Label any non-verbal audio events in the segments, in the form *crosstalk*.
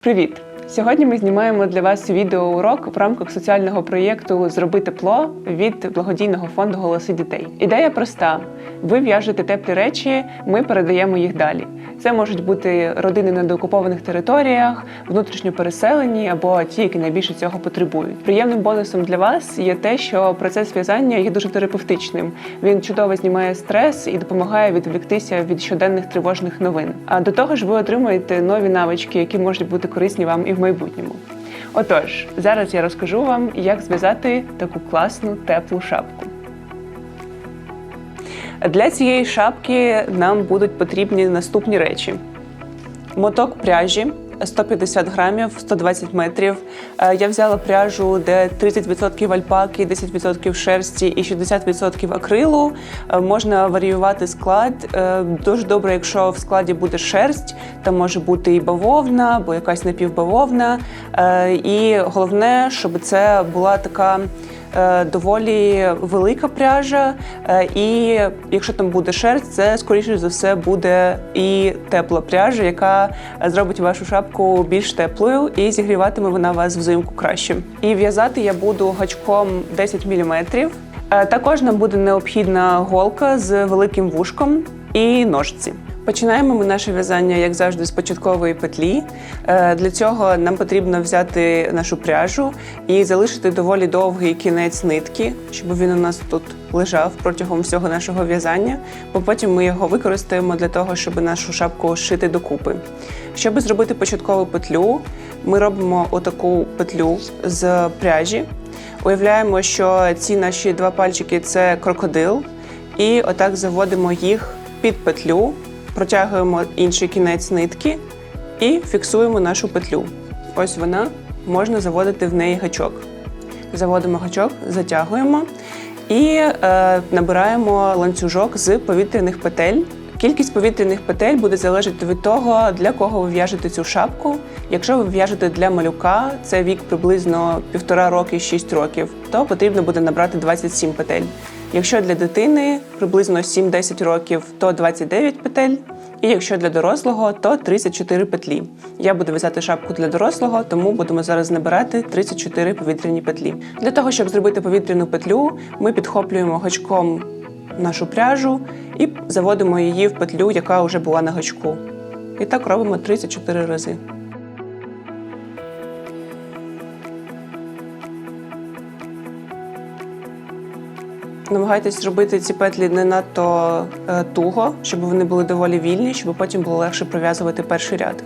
Привіт! Сьогодні ми знімаємо для вас відеоурок в рамках соціального проєкту Зроби тепло від благодійного фонду Голоси дітей. Ідея проста: ви в'яжете теплі речі, ми передаємо їх далі. Це можуть бути родини на деокупованих територіях, внутрішньо переселені або ті, які найбільше цього потребують. Приємним бонусом для вас є те, що процес в'язання є дуже терапевтичним. Він чудово знімає стрес і допомагає відволіктися від щоденних тривожних новин. А до того ж, ви отримуєте нові навички, які можуть бути корисні вам і в майбутньому. Отож, зараз я розкажу вам, як зв'язати таку класну теплу шапку. Для цієї шапки нам будуть потрібні наступні речі: моток пряжі 150 грамів, 120 метрів. Е, Я взяла пряжу, де 30% альпаки, 10% шерсті і 60% акрилу. Е, Можна варіювати склад. Е, Дуже добре, якщо в складі буде шерсть, там може бути і бавовна, або якась напівбавовна. І головне, щоб це була така доволі велика пряжа, е, і якщо там буде шерсть, це скоріше за все буде і тепла пряжа, яка е, зробить вашу шапку більш теплою і зігріватиме вона вас взимку краще. І в'язати я буду гачком 10 мм. Також нам буде необхідна голка з великим вушком і ножиці. Починаємо ми наше в'язання, як завжди, з початкової петлі. Е, Для цього нам потрібно взяти нашу пряжу і залишити доволі довгий кінець нитки, щоб він у нас тут лежав протягом всього нашого в'язання, бо потім ми його використаємо для того, щоб нашу шапку зшити докупи. Щоб зробити початкову петлю, ми робимо отаку петлю з пряжі. Уявляємо, що ці наші два пальчики це крокодил, і отак заводимо їх під петлю, протягуємо інший кінець нитки і фіксуємо нашу петлю. Ось вона, можна заводити в неї гачок. Заводимо гачок, затягуємо і е, набираємо ланцюжок з повітряних петель. Кількість повітряних петель буде залежати від того, для кого ви в'яжете цю шапку. Якщо ви в'яжете для малюка, це вік приблизно півтора роки, 6 років, то потрібно буде набрати 27 петель. Якщо для дитини приблизно 7-10 років, то 29 петель. І якщо для дорослого, то 34 петлі. Я буду в'язати шапку для дорослого, тому будемо зараз набирати 34 повітряні петлі. Для того, щоб зробити повітряну петлю, ми підхоплюємо гачком нашу пряжу і заводимо її в петлю, яка вже була на гачку. І так робимо 34 рази. Намагайтесь зробити ці петлі не надто е, туго, щоб вони були доволі вільні, щоб потім було легше пров'язувати перший ряд.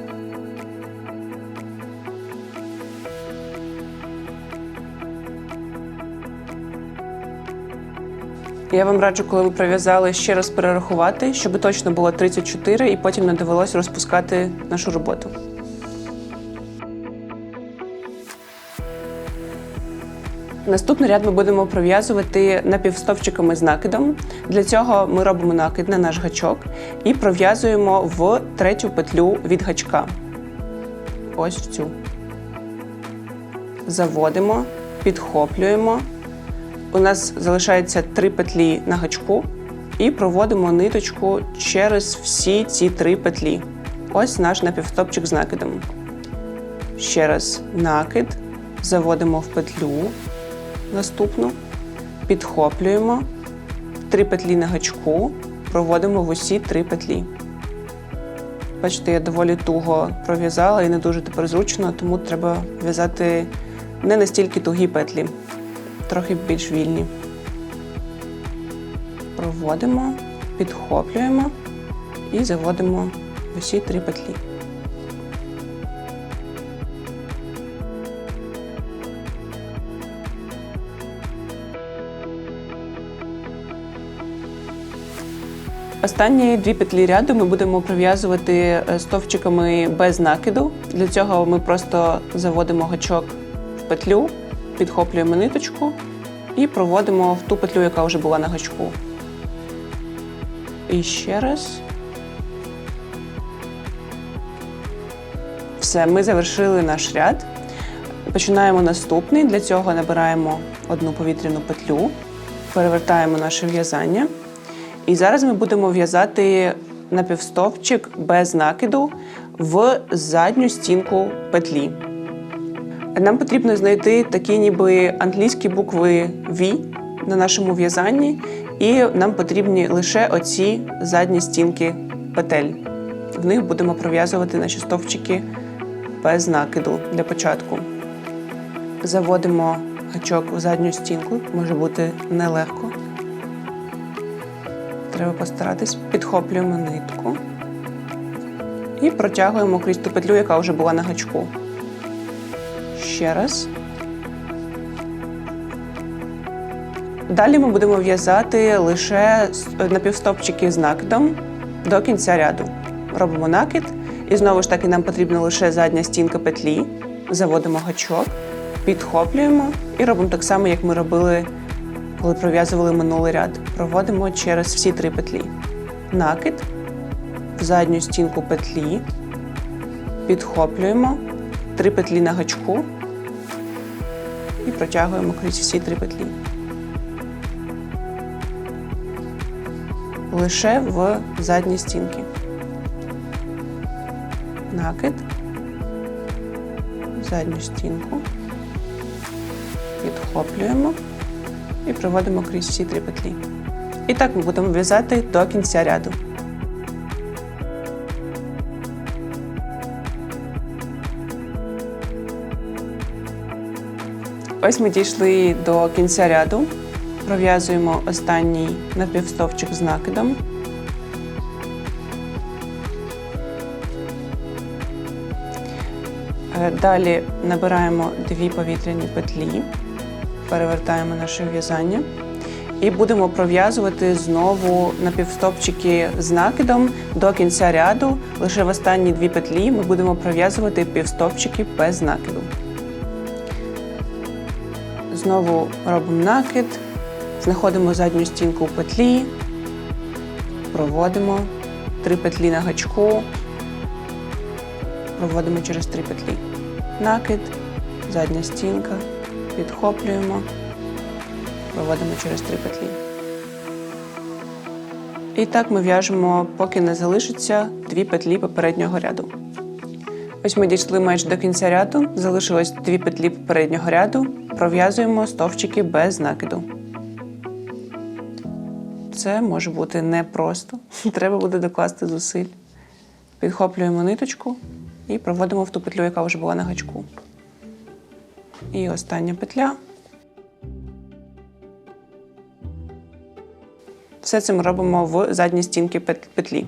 Я вам раджу, коли ви пров'язали, ще раз перерахувати, щоб точно було 34 і потім не довелось розпускати нашу роботу. Наступний ряд ми будемо пров'язувати напівстовпчиками з накидом. Для цього ми робимо накид на наш гачок і пров'язуємо в третю петлю від гачка. Ось в цю. Заводимо, підхоплюємо. У нас залишається три петлі на гачку і проводимо ниточку через всі ці три петлі. Ось наш напівстопчик з накидом. Ще раз накид, заводимо в петлю наступну, підхоплюємо, три петлі на гачку, проводимо в усі три петлі. Бачите, я доволі туго пров'язала і не дуже тепер зручно, тому треба в'язати не настільки тугі петлі, трохи більш вільні. Проводимо, підхоплюємо і заводимо в усі три петлі. Останні дві петлі ряду ми будемо пров'язувати е, стовпчиками без накиду. Для цього ми просто заводимо гачок в петлю, підхоплюємо ниточку і проводимо в ту петлю, яка вже була на гачку. І ще раз. Все, ми завершили наш ряд. Починаємо наступний. Для цього набираємо одну повітряну петлю, перевертаємо наше в'язання. І зараз ми будемо в'язати напівстовпчик без накиду в задню стінку петлі. Нам потрібно знайти такі ніби англійські букви V на нашому в'язанні, і нам потрібні лише оці задні стінки петель. В них будемо пров'язувати наші стовпчики без накиду для початку. Заводимо гачок у задню стінку, може бути нелегко. Треба постаратись, підхоплюємо нитку і протягуємо крізь ту петлю, яка вже була на гачку. Ще раз. Далі ми будемо в'язати лише с- напівстопчики з накидом до кінця ряду. Робимо накид, і знову ж таки нам потрібна лише задня стінка петлі. Заводимо гачок, підхоплюємо і робимо так само, як ми робили, коли пров'язували минулий ряд. Проводимо через всі три петлі. Накид, в задню стінку петлі, підхоплюємо, три петлі на гачку і протягуємо крізь всі три петлі. Лише в задні стінки. Накид, в задню стінку, підхоплюємо і проводимо крізь всі три петлі. І так ми будемо в'язати до кінця ряду. Ось ми дійшли до кінця ряду. Пров'язуємо останній напівстовчик з накидом. Е, Далі набираємо дві повітряні петлі, перевертаємо наше в'язання і будемо пров'язувати знову напівстопчики з накидом до кінця ряду. Лише в останні дві петлі ми будемо пров'язувати півстопчики без накиду. Знову робимо накид, знаходимо задню стінку петлі, проводимо три петлі на гачку, проводимо через три петлі. Накид, задня стінка, підхоплюємо, проводимо через три петлі. І так ми в'яжемо, поки не залишиться дві петлі попереднього ряду. Ось ми дійшли майже до кінця ряду, залишилось дві петлі попереднього ряду, пров'язуємо стовпчики без накиду. Це може бути непросто. *laughs* Треба буде докласти зусиль. Підхоплюємо ниточку і проводимо в ту петлю, яка вже була на гачку. І остання петля. Все це ми робимо в задній стінки петлі.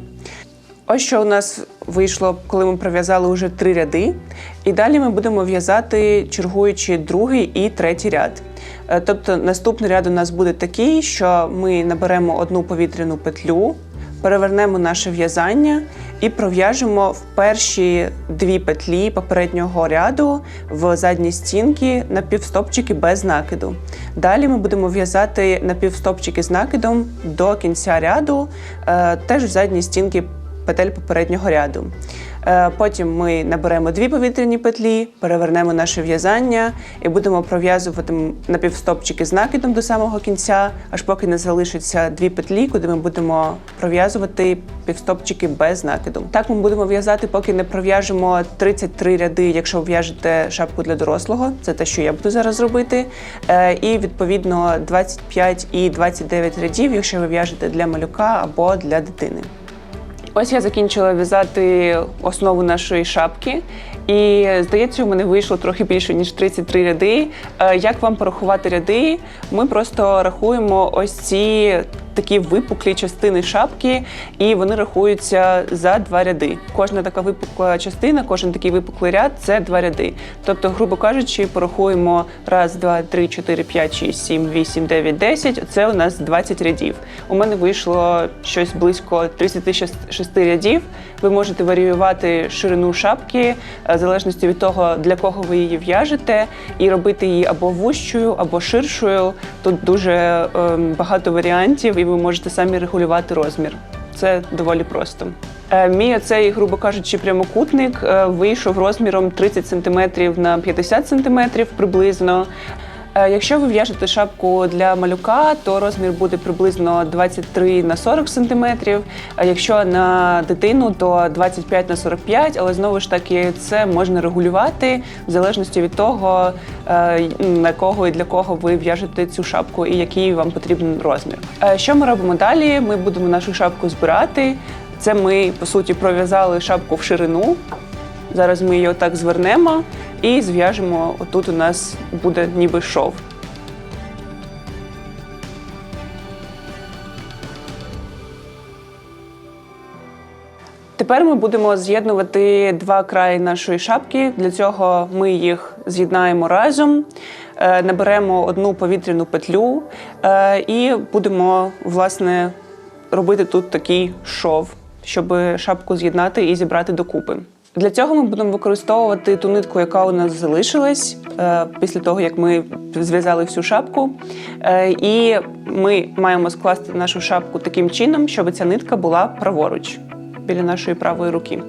Ось що у нас вийшло, коли ми пров'язали вже три ряди. І далі ми будемо в'язати, чергуючи другий і третій ряд. Е, Тобто наступний ряд у нас буде такий, що ми наберемо одну повітряну петлю, перевернемо наше в'язання і пров'яжемо в перші дві петлі попереднього ряду в задні стінки напівстопчики без накиду. Далі ми будемо в'язати напівстопчики з накидом до кінця ряду, е, теж в задні стінки петель попереднього ряду. Е, Потім ми наберемо дві повітряні петлі, перевернемо наше в'язання і будемо пров'язувати напівстопчики з накидом до самого кінця, аж поки не залишиться дві петлі, куди ми будемо пров'язувати півстопчики без накиду. Так ми будемо в'язати, поки не пров'яжемо 33 ряди, якщо в'яжете шапку для дорослого. Це те, що я буду зараз робити. Е, І відповідно 25 і 29 рядів, якщо ви в'яжете для малюка або для дитини. Ось я закінчила в'язати основу нашої шапки, і здається, у мене вийшло трохи більше ніж 33 ряди. Е, Як вам порахувати ряди? Ми просто рахуємо ось ці такі випуклі частини шапки, і вони рахуються за два ряди. Кожна така випукла частина, кожен такий випуклий ряд це два ряди. Тобто, грубо кажучи, порахуємо раз, два, три, чотири, п'ять, шість, сім, вісім, дев'ять, десять. Це у нас 20 рядів. У мене вийшло щось близько 36 рядів. Ви можете варіювати ширину шапки е, в залежності від того, для кого ви її в'яжете, і робити її або вущою, або ширшою. Тут дуже ем, багато варіантів, і ви можете самі регулювати розмір. Це доволі просто. Е, Мій оцей, грубо кажучи, прямокутник е, вийшов розміром 30 см на 50 см приблизно. Е, Якщо ви в'яжете шапку для малюка, то розмір буде приблизно 23 на 40 см. Якщо на дитину, то 25 на 45, але знову ж таки це можна регулювати в залежності від того, е, на кого і для кого ви в'яжете цю шапку і який вам потрібен розмір. Е, Що ми робимо далі? Ми будемо нашу шапку збирати. Це ми по суті пров'язали шапку в ширину. Зараз ми її отак звернемо і зв'яжемо. Отут у нас буде ніби шов. Тепер ми будемо з'єднувати два краї нашої шапки. Для цього ми їх з'єднаємо разом, е, наберемо одну повітряну петлю е, і будемо власне робити тут такий шов, щоб шапку з'єднати і зібрати докупи. Для цього ми будемо використовувати ту нитку, яка у нас залишилась е, після того, як ми зв'язали всю шапку. Е, І ми маємо скласти нашу шапку таким чином, щоб ця нитка була праворуч біля нашої правої руки.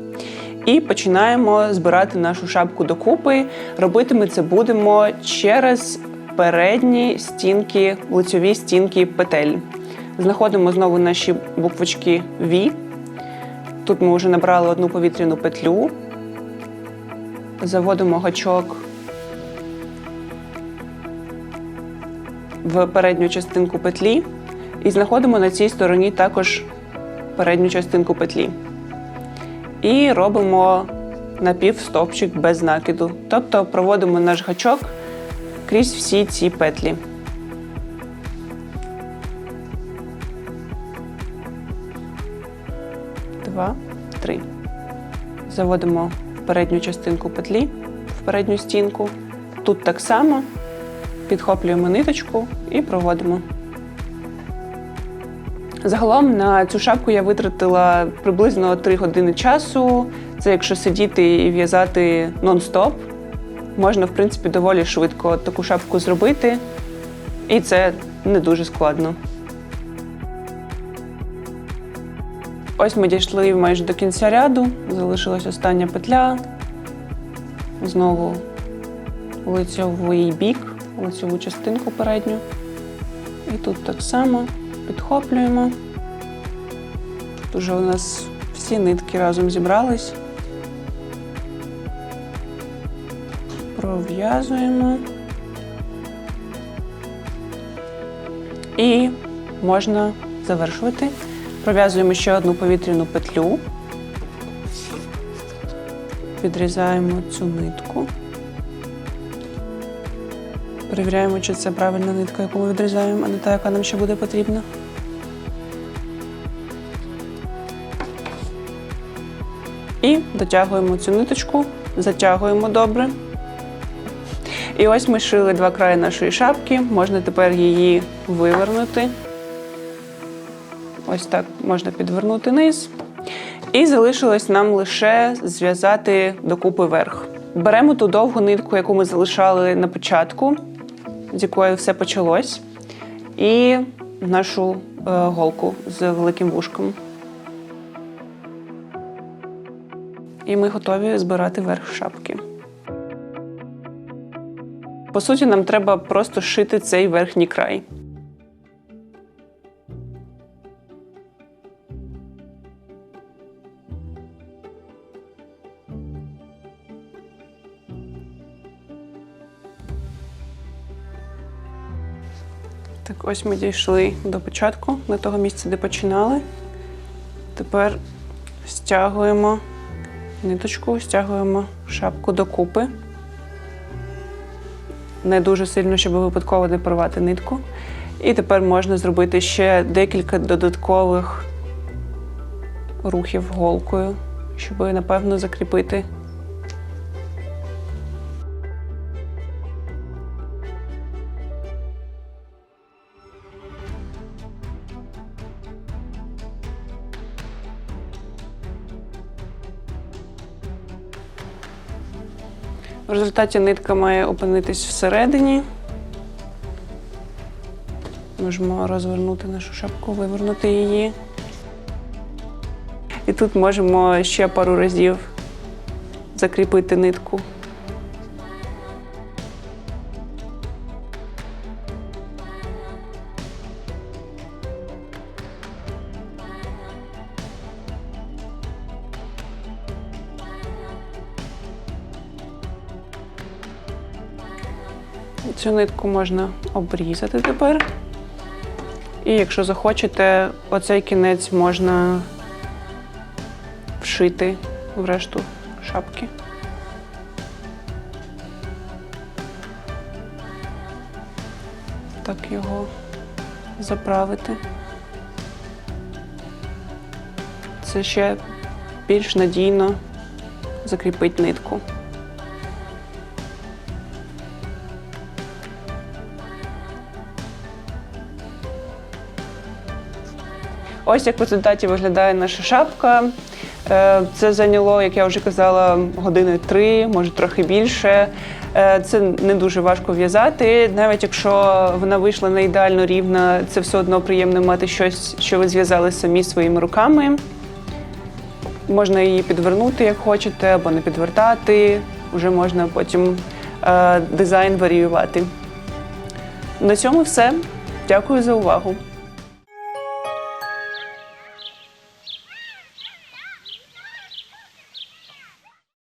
І починаємо збирати нашу шапку докупи. Робити ми це будемо через передні стінки, лицьові стінки петель. Знаходимо знову наші буквочки V. Тут ми вже набрали одну повітряну петлю, заводимо гачок в передню частинку петлі і знаходимо на цій стороні також передню частинку петлі. І робимо напівстовпчик без накиду. Тобто проводимо наш гачок крізь всі ці петлі. Два, три. Заводимо передню частинку петлі в передню стінку. Тут так само підхоплюємо ниточку і проводимо. Загалом на цю шапку я витратила приблизно 3 години часу. Це якщо сидіти і в'язати нон-стоп, можна, в принципі, доволі швидко таку шапку зробити. І це не дуже складно. Ось ми дійшли майже до кінця ряду, залишилась остання петля. Знову лицьовий бік, лицьову частинку передню. І тут так само підхоплюємо. Тут уже у нас всі нитки разом зібрались. Пров'язуємо. І можна завершувати. Пров'язуємо ще одну повітряну петлю. Відрізаємо цю нитку. Перевіряємо, чи це правильна нитка, яку ми відрізаємо, а не та, яка нам ще буде потрібна. І дотягуємо цю ниточку, затягуємо добре. І ось ми шили два краї нашої шапки. Можна тепер її вивернути. Ось так можна підвернути низ. І залишилось нам лише зв'язати докупи верх. Беремо ту довгу нитку, яку ми залишали на початку, з якої все почалось, і нашу е, голку з великим вушком. І ми готові збирати верх шапки. По суті, нам треба просто шити цей верхній край. Так, ось ми дійшли до початку, до того місця, де починали. Тепер стягуємо ниточку, стягуємо шапку докупи. Не дуже сильно, щоб випадково не порвати нитку. І тепер можна зробити ще декілька додаткових рухів голкою, щоб напевно закріпити результаті нитка має опинитись всередині. Можемо розвернути нашу шапку, вивернути її. І тут можемо ще пару разів закріпити нитку. Цю нитку можна обрізати тепер. І якщо захочете, оцей кінець можна вшити в решту шапки. Так його заправити. Це ще більш надійно закріпить нитку. Ось як в результаті виглядає наша шапка. Е, Це зайняло, як я вже казала, години три, може трохи більше. Е, Це не дуже важко в'язати. Навіть якщо вона вийшла не ідеально рівна, це все одно приємно мати щось, що ви зв'язали самі своїми руками. Можна її підвернути, як хочете, або не підвертати. Вже можна потім е, дизайн варіювати. На цьому все. Дякую за увагу.